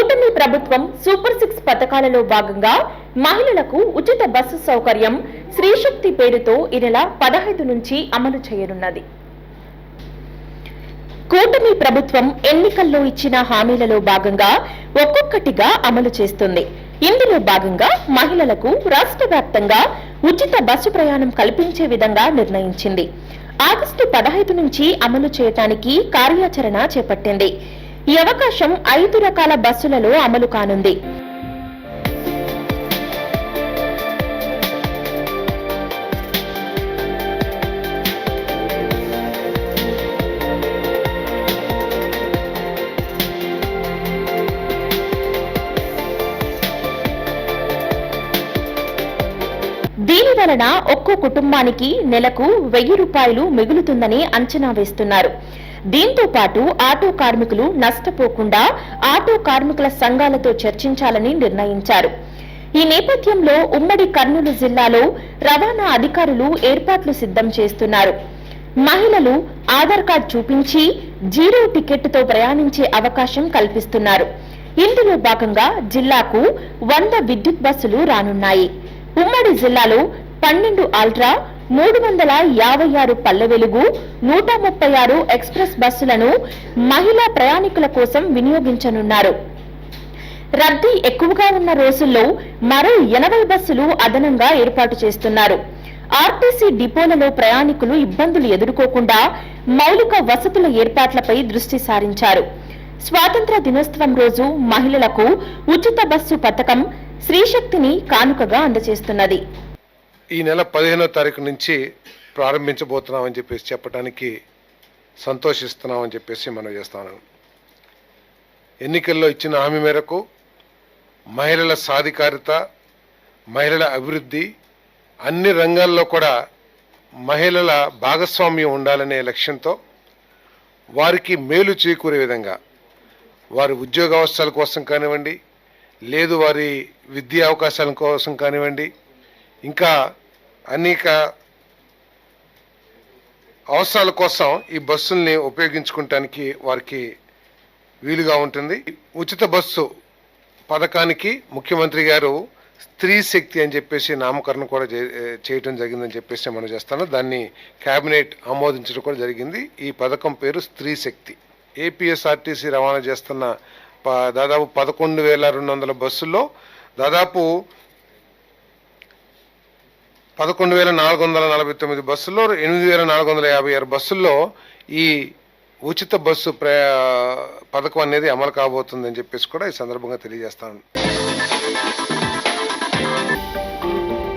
కూటమి ప్రభుత్వం super six పథకాలలో భాగంగా మహిళలకు ఉచిత బస్సు సౌకర్యం శ్రీశక్తి పేరుతో ఈ నెల పదహైదు నుంచి అమలు చేయనున్నది. కూటమి ప్రభుత్వం ఎన్నికల్లో ఇచ్చిన హామీలలో భాగంగా ఒక్కొక్కటిగా అమలు చేస్తుంది. ఇందులో భాగంగా మహిళలకు రాష్ట్ర వ్యాప్తంగా ఉచిత బస్సు ప్రయాణం కల్పించే విధంగా నిర్ణయించింది. ఆగస్టు పదహైదు నుంచి అమలు చేయటానికి కార్యాచరణ చేపట్టింది. ఈ అవకాశం ఐదు రకాల బస్సులలో అమలు కానుంది. దీని వలన ఒక్కో కుటుంబానికి నెలకు వెయ్యి రూపాయలు మిగులుతుందని అంచనా వేస్తున్నారు. దీంతో పాటు ఆటో కార్మికులు నష్టపోకుండా ఆటో కార్మికుల సంఘాలతో చర్చించాలని నిర్ణయించారు. ఈ నేపథ్యంలో ఉమ్మడి కర్నూలు జిల్లాలో రవాణా అధికారులు ఏర్పాట్లు సిద్ధం చేస్తున్నారు. మహిళలు ఆధార్ కార్డ్ చూపించి జీరో టికెట్తో ప్రయాణించే అవకాశం కల్పిస్తున్నారు. ఇందులో భాగంగా జిల్లాకు వంద విద్యుత్ బస్సులు రానున్నాయి. ఉమ్మడి జిల్లాలో పన్నెండు ఆల్ట్రా మూడు వందల యాభై ఆరు పల్లె వెలుగు నూట ముప్పై ఆరు ఎక్స్ప్రెస్ బస్సులను మహిళా ప్రయాణికుల కోసం వినియోగించనున్నారు. రద్దీ ఎక్కువగా ఉన్న రోజుల్లో మరో ఎనభై బస్సులు అదనంగా ఏర్పాటు చేస్తున్నారు. ఆర్టీసీ డిపోలలో ప్రయాణికులు ఇబ్బందులు ఎదుర్కోకుండా మౌలిక వసతుల ఏర్పాట్లపై దృష్టి సారించారు. స్వాతంత్ర దినోత్సవం రోజు మహిళలకు ఉచిత బస్సు పథకం శ్రీశక్తిని కానుకగా అందజేస్తున్నది. ఈ నెల పదిహేనో తారీఖు నుంచి ప్రారంభించబోతున్నామని చెప్పేసి చెప్పడానికి సంతోషిస్తున్నామని చెప్పేసి మనం చేస్తాను ఎన్నికల్లో ఇచ్చిన హామీ మేరకు మహిళల సాధికారిత మహిళల అభివృద్ధి అన్ని రంగాల్లో కూడా మహిళల భాగస్వామ్యం ఉండాలనే లక్ష్యంతో వారికి మేలు చేకూరే విధంగా వారి ఉద్యోగ అవసరాల కోసం కానివ్వండి లేదు వారి విద్యా అవకాశాల కోసం కానివ్వండి ఇంకా అనేక అవసరాల కోసం ఈ బస్సుల్ని ఉపయోగించుకోవటానికి వారికి వీలుగా ఉంటుంది. ఉచిత బస్సు పథకానికి ముఖ్యమంత్రి గారు స్త్రీ శక్తి అని చెప్పేసి నామకరణం కూడా చే- చేయటం జరిగిందని చెప్పేసి మనం చేస్తాను. దాన్ని కేబినెట్ ఆమోదించడం కూడా జరిగింది. ఈ పథకం పేరు స్త్రీ శక్తి. ఏపీఎస్ఆర్టీసీ రవాణా చేస్తున్న ప- దాదాపు పదకొండు వేల రెండు వందల బస్సుల్లో దాదాపు పదకొండు వేల నాలుగు వందల నలభై తొమ్మిది బస్సుల్లో ఎనిమిది వేల నాలుగు వందల యాభై ఆరు బస్సుల్లో ఈ ఉచిత బస్సు ప్రయా పథకం అనేది అమలు కాబోతుందని చెప్పేసి కూడా ఈ సందర్భంగా తెలియజేస్తాను.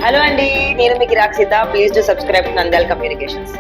హలో అండి నేను మీకు Rakshita please to subscribe Nandyal communications